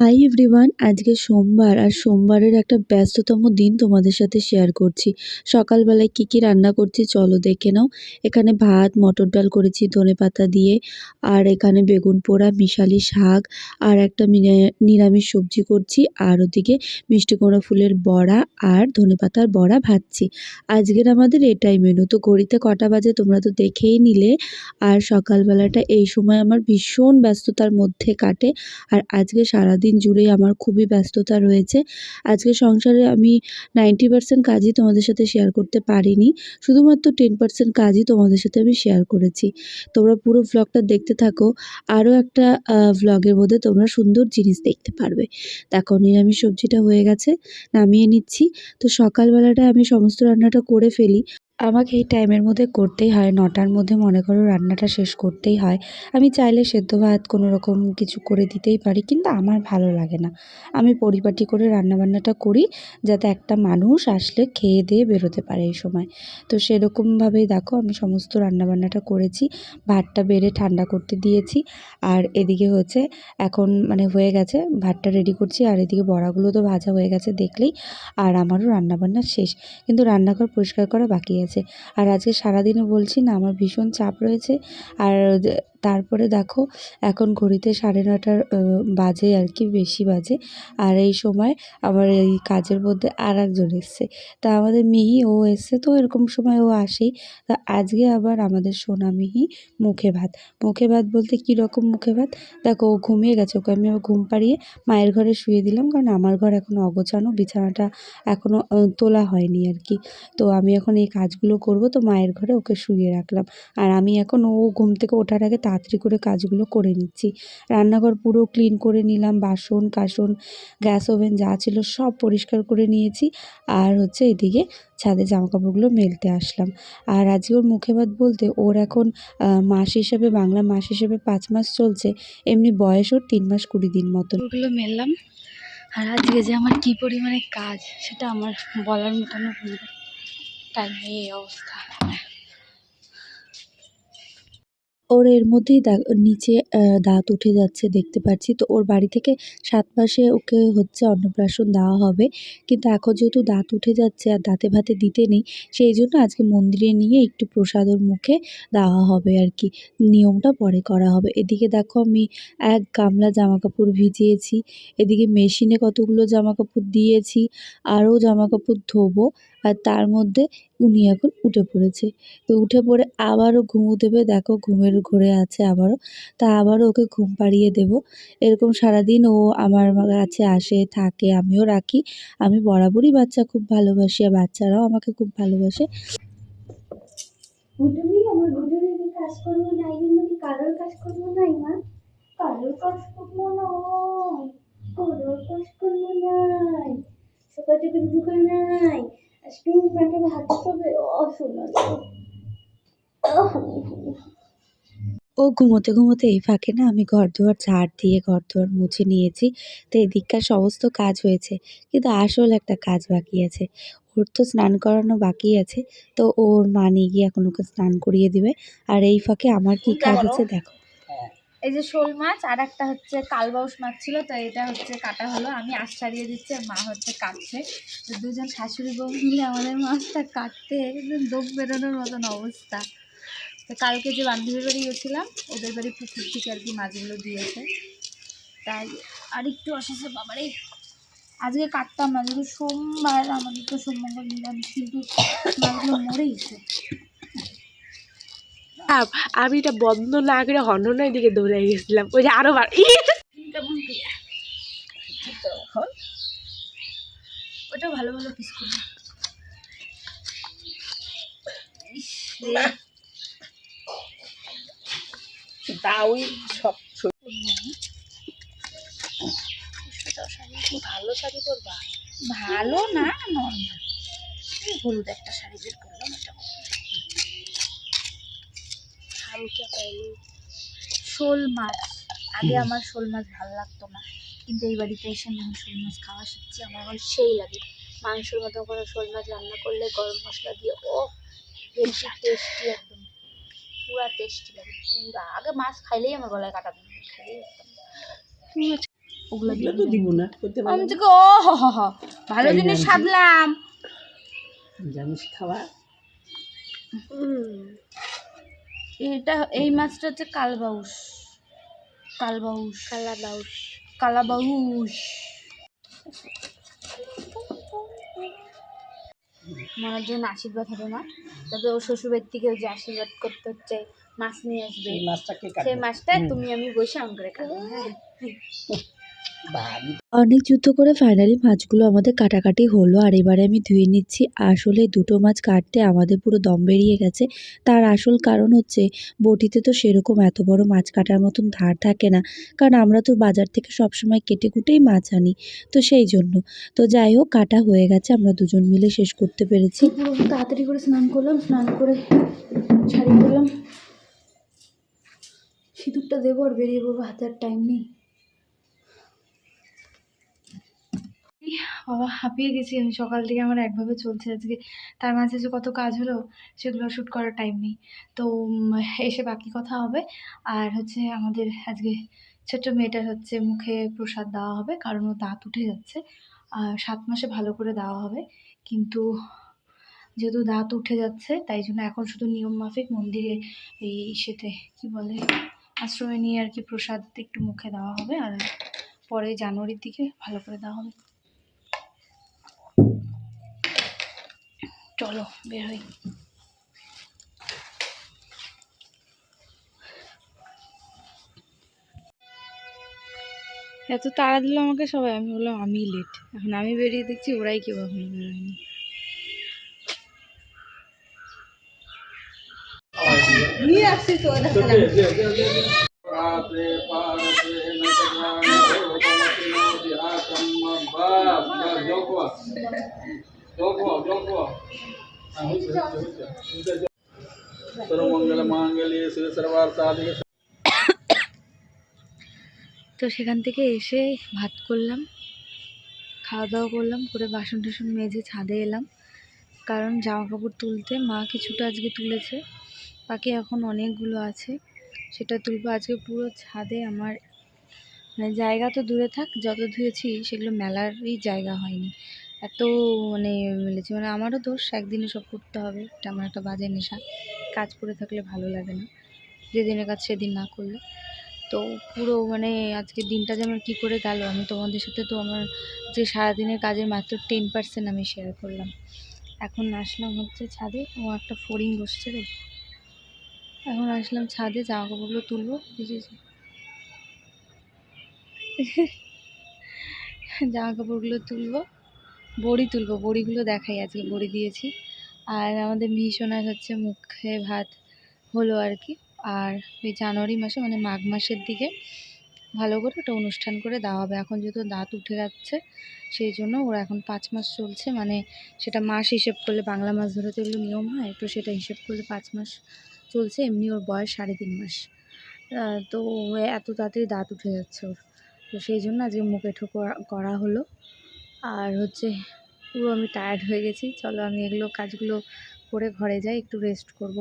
Hi everyone আজকে সোমবার আর সোমবারের একটা ব্যস্ততম দিন তোমাদের সাথে শেয়ার করছি। সকালবেলায় কি কি রান্না করছি চলো দেখে নাও। এখানে ভাত, মটর ডাল করেছি, ধনে পাতা দিয়ে, আর এখানে বেগুন পোড়া, মিশালি শাক, আর একটা নিরামিষ সবজি করছি, আর ওদিকে মিষ্টি কুমড়া ফুলের বড়া আর ধনে পাতার বড়া ভাজছি। আজকের আমাদের এটাই মেনু তো ঘড়িতে কটা বাজে তোমরা তো দেখেই নিলে। আর সকালবেলাটা এই সময় আমার ভীষণ ব্যস্ততার মধ্যে কাটে। আর আজকে সারাদিন জুড়েই আমার খুবই ব্যস্ততা রয়েছে। আজকে সংসারে আমি নাইনটি পার্সেন্ট কাজই তোমাদের সাথে শেয়ার করতে পারিনি। শুধুমাত্র টেন পার্সেন্ট কাজই তোমাদের সাথে আমি শেয়ার করেছি। তোমরা পুরো ভ্লগটা দেখতে থাকো। আরও একটা ভ্লগের মধ্যে তোমরা সুন্দর জিনিস দেখতে পারবে। দেখো, নিরামিষ সবজিটা হয়ে গেছে, নামিয়ে নিচ্ছি। তো সকালবেলাটা আমি সমস্ত রান্নাটা করে ফেলি। আমাকে এই টাইমের মধ্যে করতেই হয়, নটার মধ্যে মনে করো রান্নাটা শেষ করতেই হয়। আমি চাইলে সেদ্ধ ভাত কোনো রকম কিছু করে দিতেই পারি, কিন্তু আমার ভালো লাগে না। আমি পরিপাটি করে রান্নাবান্নাটা করি, যাতে একটা মানুষ আসলে খেয়ে দিয়ে বেরোতে পারে এই সময়। তো সেরকমভাবেই দেখো আমি সমস্ত রান্নাবান্নাটা করেছি, ভাতটা বেড়ে ঠান্ডা করতে দিয়েছি, আর এদিকে হচ্ছে এখন মানে হয়ে গেছে, ভাতটা রেডি করছি, আর এদিকে বড়াগুলো তো ভাজা হয়ে গেছে দেখলেই, আর আমারও রান্নাবান্না শেষ। কিন্তু রান্নাঘর পরিষ্কার করা বাকি আছে। আর আজকে সারাদিনও বলছি না আমার ভীষণ চাপ রয়েছে। আর তারপরে দেখো, এখন ঘড়িতে সাড়ে নটার বাজে আর কি, বেশি বাজে। আর এই সময় আবার এই কাজের মধ্যে আর একজন এসছে। তা আমাদের মিহি, ও এসছে তো, এরকম সময় ও আসেই। তা আজকে আবার আমাদের সোনা মিহি মুখে ভাত। মুখে ভাত বলতে কী রকম মুখে ভাত? দেখো, ও ঘুমিয়ে গেছে। ওকে আমি আবার ঘুম পাড়িয়ে মায়ের ঘরে শুয়ে দিলাম, কারণ আমার ঘর এখনও অগোছানো, বিছানাটা এখনও তোলা হয়নি আর কি। তো আমি এখন এই কাজগুলো করব, তো মায়ের ঘরে ওকে শুয়ে রাখলাম। আর আমি এখন ও ঘুম থেকে ওঠার আগে তাড়াতাড়ি করে কাজগুলো করে নিচ্ছি। রান্নাঘর পুরো ক্লিন করে নিলাম, বাসন, কাসন গ্যাস ওভেন যা ছিল সব পরিষ্কার করে নিয়েছি। আর হচ্ছে এদিকে ছাদে জামাকাপড়গুলো মেলতে আসলাম। আর আজকে ওর মুখে ভাত বলতে ওর এখন মাস হিসেবে, বাংলা মাস হিসেবে পাঁচ মাস চলছে। এমনি বয়স ওর তিন মাস কুড়ি দিন মতন। ওগুলো মেললাম। আর আজকে যে আমার কী পরিমাণে কাজ, সেটা আমার বলার মতন টাইম এই অবস্থা। ওর এর মধ্যেই দা, নিচে দাঁত উঠে যাচ্ছে দেখতে পাচ্ছি। তো ওর বাড়ি থেকে সাত মাসে ওকে হচ্ছে অন্নপ্রাশন দেওয়া হবে। কিন্তু এখন যেহেতু দাঁত উঠে যাচ্ছে আর দাঁতে ভাতে দিতে নেই, সেই জন্য আজকে মন্দিরে নিয়ে একটু প্রসাদ ওর মুখে দেওয়া হবে আর কি। নিয়মটা পরে করা হবে। এদিকে দেখো আমি এক গামলা জামা কাপড় ভিজিয়েছি। এদিকে মেশিনে কতগুলো জামা কাপড় দিয়েছি। আরও জামা কাপড় ধোবো। আর তার মধ্যে উনি এখন উঠে পড়েছে। তো উঠে পড়ে আবারও ঘুমু দেবে। দেখো ঘুমের ঘোরে আছে আবারও। তা আবারও ওকে ঘুম পাড়িয়ে দেবো। এরকম সারাদিন ও আমার কাছে আসে, থাকে, আমিও রাখি। আমি বরাবরই বাচ্চা খুব ভালোবাসি আর বাচ্চারাও আমাকে খুব ভালোবাসে। কাজ করব কি কারোর কাজ করব ঢুকে ভাত ও ঘুমোতে ঘুমোতে এই ফাঁকে না আমি ঘর দুয়ার ঝাড় দিয়ে ঘর দুয়ার মুছে নিয়েছি তো এদিককার সমস্ত কাজ হয়েছে কিন্তু আসল একটা কাজ বাকি আছে। ওর তো স্নান করানো বাকি আছে তো ওর মা নিয়ে গিয়ে এখন ওকে স্নান করিয়ে দিবে। আর এই ফাঁকে আমার কি কাজ আছে দেখো। এই যে শোল মাছ আর একটা হচ্ছে কালবাউস মাছ ছিল, তো এটা হচ্ছে কাটা হলো। আমি আশ ছাড়িয়ে দিচ্ছি মা হচ্ছে কাটছে। তো দুজন শাশুড়ি বউ মিলে আমাদের মাছটা কাটতে একদম দোপ বেরোনোর মতন অবস্থা। তো কালকে যে বান্ধবীর বাড়ি গেছিলাম, ওদের বাড়ি পুকুর থেকে আর কি মাছগুলো দিয়েছে। তাই আর একটু অসুস্থ, বাবারে। আজকে কাটতাম না, যেহেতু সোমবার আমাদের তো সোমবার নিরামিষ কিন্তু মাছগুলো মরেইছে আমি এটা বন্ধ না করে হননের দিকে দৌড়ে গেছিলাম। ওই যে আরও বার ওটা ভালো ভালো পিস করি। দাউই সব ভালো শাড়ি পরবা? ভালো না নর্মাল হলুদ একটা শাড়ি বের করলাম এটা হামকে পাইনি শোল মাছ। আগে আমার শোল মাছ ভালো লাগতো না। কিন্তু এই বাড়িতে এসে আমি শোল মাছ খাওয়া শিখছি। আমার এখন সেই লাগে। মাংসের মতো করে শোল মাছ রান্না করলে গরম মশলা দিয়ে ও বেশি টেস্টি একদম। পুরা টেস্টি লাগে পুরা। আগে মাছ খাইলেই আমার গলায় কাটা খাইলেই ওগুলো তো দিব না করতে আমি তোকে ও হ হ হ ভালো জিনিস সাধলাম। জানিস খাওয়া এটা এই মাছটা হচ্ছে কালবাউস। কালবাউস। কালাবাউস। কালাবাউস। মার জন্য আশীর্বাদ হবে মা। তবে ও শ্বশুরবাড়ির থেকে ওই যে আশীর্বাদ করতে হচ্ছে মাছ নিয়ে আসবে। সেই মাছটা তুমি আমি বসে আম করে খাব হ্যাঁ। অনেক যুদ্ধ করে ফাইনালি মাছগুলো আমাদের কাটাকাটি হলো। আর এবারে আমি ধুয়ে নিচ্ছি। আসলে দুটো মাছ কাটতে আমাদের পুরো দম বেরিয়ে গেছে। তার আসল কারণ হচ্ছে বটিতে তো সেরকম এত বড় মাছ কাটার মতন ধার থাকে না। কারণ আমরা তো বাজার থেকে সবসময় কেটে কুটেই মাছ আনি। তো সেই জন্য। তো যাই হোক কাটা হয়ে গেছে। আমরা দুজন মিলে শেষ করতে পেরেছি। পুরো তাড়াতাড়ি করে স্নান করলাম। স্নান করে শাড়ি পরলাম। সিঁদুরটা দেবো আর বেরিয়ে পড়ব। হাতে আর টাইম নেই। বাবা, হাঁপিয়ে গেছি আমি। সকাল থেকে আমার একভাবে চলছে আজকে। তার মাঝে যে কত কাজ হলো, সেগুলো শ্যুট করার টাইম নেই। তো এসে বাকি কথা হবে। আর হচ্ছে আমাদের আজকে ছোট্ট মেয়েটার হচ্ছে মুখে প্রসাদ দেওয়া হবে, কারণ ও দাঁত উঠে যাচ্ছে। আর সাত মাসে ভালো করে দেওয়া হবে। কিন্তু যেহেতু দাঁত উঠে যাচ্ছে, তাই জন্য এখন শুধু নিয়ম মাফিক মন্দিরে এই সেতে কি বলে, আশ্রয় নিয়ে আর কি প্রসাদ একটু মুখে দেওয়া হবে। আর পরে জানুয়ারির দিকে ভালো করে দেওয়া হবে। চলো, বের হই। এত তাড়া দিল আমাকে সবাই, আমি বললাম আমি লেট এখন আমি বেরিয়ে দেখছি ওরাই কেউ এখন বেরোয়নি আসছি তো তো সেখান থেকে এসে ভাত করলাম খাওয়া দাওয়া করলাম, করে বাসন টাসন মেজে ছাদে এলাম। কারণ জামা কাপড় তুলতে মা কিছুটা আজকে তুলেছে, বাকি এখন অনেকগুলো আছে। সেটা তুলবো আজকে পুরো ছাদে আমার মানে জায়গা তো দূরে থাক, যত ধুয়েছি সেগুলো মেলারই জায়গা হয়নি। এত মানে মেলেছে। মানে আমারও দোষ, একদিনে সব করতে হবে এটা আমার একটা বাজে নেশা। কাজ করে থাকলে ভালো লাগে না, যেদিনের কাজ সেদিন না করলে। তো পুরো মানে আজকে দিনটা যে আমার কী করে গেল, আমি তোমাদের সাথে তো আমার যে সারাদিনের কাজের মাত্র টেন পার্সেন্ট আমি শেয়ার করলাম। এখন আসলাম হচ্ছে ছাদে আমার একটা ফড়িং বসছে রে। এখন আসলাম ছাদে জামা কাপড়গুলো তুলবো, বুঝেছি? জামা কাপড়গুলো তুলবো। বড়ি তুলবো, বড়িগুলো দেখাই, আজকে বড়ি দিয়েছি। আর আমাদের মিশনার হচ্ছে মুখে ভাত হলো আর কি। আর ওই জানুয়ারি মাসে মানে মাঘ মাসের দিকে ভালো করে ওটা অনুষ্ঠান করে দেওয়া হবে। এখন যেহেতু দাঁত উঠে যাচ্ছে, সেই জন্য ওরা এখন পাঁচ মাস চলছে। মানে সেটা মাস হিসেব করলে, বাংলা মাস ধরে তো নিয়ম হয় তো সেটা হিসেব করলে পাঁচ মাস চলছে। এমনি ওর বয়স সাড়ে তিন মাস। তো এত তাড়াতাড়ি দাঁত উঠে যাচ্ছে ওর। তো সেই জন্য আজকে মুখে ঠো করা হলো। আর হচ্ছে পুরো আমি টায়ার্ড হয়ে গেছি। চলো আমি এগুলো কাজগুলো করে ঘরে যাই, একটু রেস্ট করব।